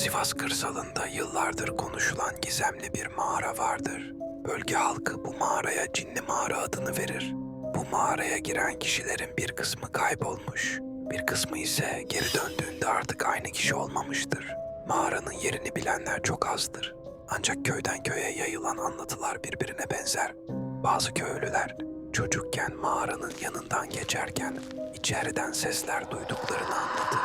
Sivas kırsalında yıllardır konuşulan gizemli bir mağara vardır. Bölge halkı bu mağaraya cinli mağara adını verir. Bu mağaraya giren kişilerin bir kısmı kaybolmuş, bir kısmı ise geri döndüğünde artık aynı kişi olmamıştır. Mağaranın yerini bilenler çok azdır. Ancak köyden köye yayılan anlatılar birbirine benzer. Bazı köylüler çocukken mağaranın yanından geçerken içeriden sesler duyduklarını anlatır.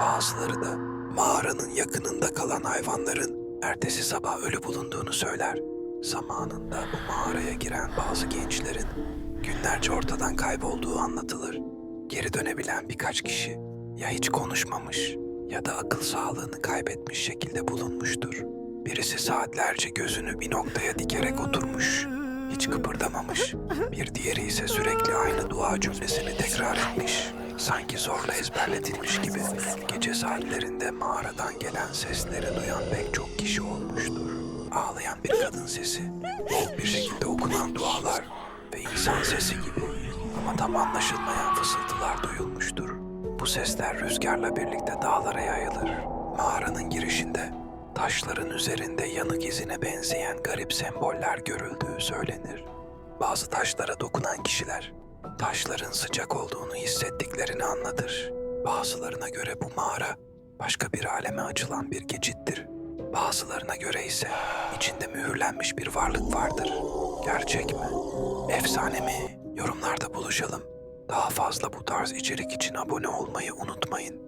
Bazıları da mağaranın yakınında kalan hayvanların ertesi sabah ölü bulunduğunu söyler. Zamanında bu mağaraya giren bazı gençlerin günlerce ortadan kaybolduğu anlatılır. Geri dönebilen birkaç kişi ya hiç konuşmamış ya da akıl sağlığını kaybetmiş şekilde bulunmuştur. Birisi saatlerce gözünü bir noktaya dikerek oturmuş, hiç kıpırdamamış. Bir diğeri ise sürekli aynı dua cümlesini tekrar etmiş. Sanki zorla ezberletilmiş gibi gece saatlerinde mağaradan gelen sesleri duyan pek çok kişi olmuştur. Ağlayan bir kadın sesi, boğuk bir şekilde okunan dualar ve insan sesi gibi ama tam anlaşılmayan fısıltılar duyulmuştur. Bu sesler rüzgarla birlikte dağlara yayılır. Mağaranın girişinde taşların üzerinde yanık izine benzeyen garip semboller görüldüğü söylenir. Bazı taşlara dokunan kişiler taşların sıcak olduğunu hissettiklerini anlatır. Bazılarına göre bu mağara başka bir aleme açılan bir geçittir. Bazılarına göre ise içinde mühürlenmiş bir varlık vardır. Gerçek mi? Efsane mi? Yorumlarda buluşalım. Daha fazla bu tarz içerik için abone olmayı unutmayın.